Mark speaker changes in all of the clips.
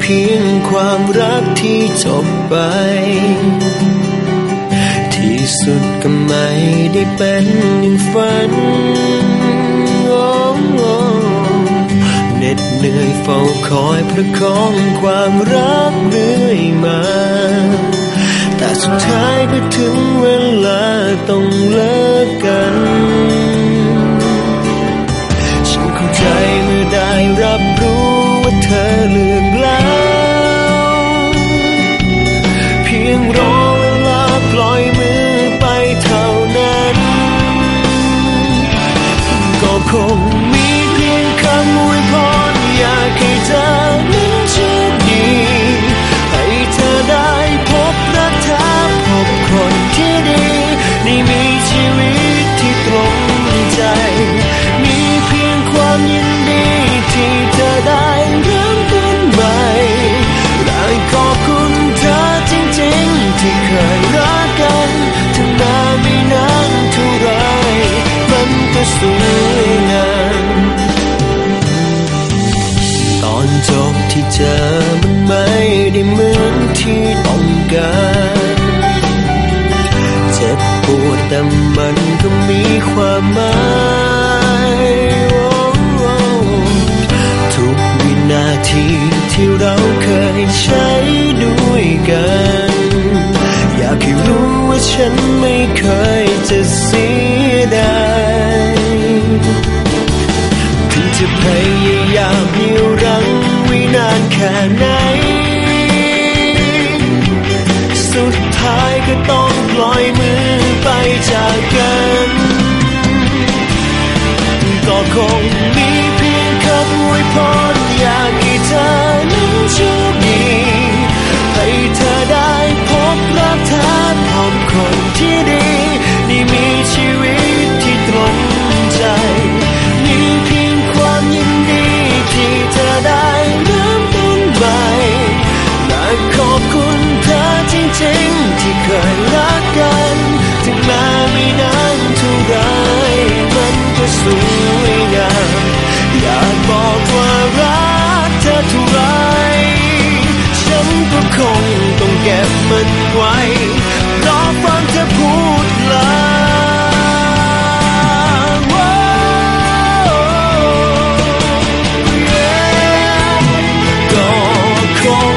Speaker 1: เพียงความรักที่จบไป ที่สุดก็ไม่ได้เป็นอย่างฝันโอ้เหน็ดเหนื่อยเฝ้าคอยประคองความรักเรื่อยมา แต่สุดท้ายก็ถึงเวลาต้องเลิกกัน ก็ มหมายโอ้ทุกวินาทีที่เราเคยใช้ด้วยกัน อยากให้รู้ว่าฉันไม่เคยจะเสียดายถึงจะพยายามเหนี่รังไว้นานแค่ไหน ไว้รอฟังเธอพูดลาก็คง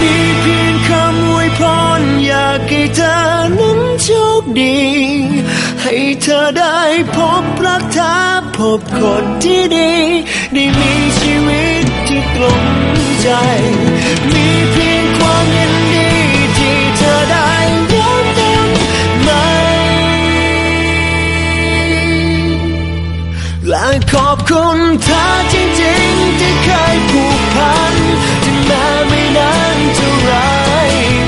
Speaker 1: มีเพียงคำอวยพรอยากให้เธอนั้นโชคดี ให้เธอได้พบรักเธอพบคนที่ดี ได้มีชีวิตที่ตรงใจ มีเพียงความยินดี คุณเธอจริงๆที่เคยผูกพันถึงแม้ไม่นานเท่าไร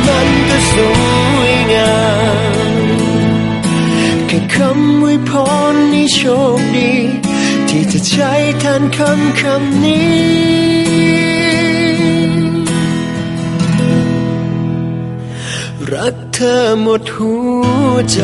Speaker 1: มันก็สวยงามแค่คำวยพรนี่โชคดี ที่จะใช้แทนคำคำนี้รักเธอหมดหัวใจ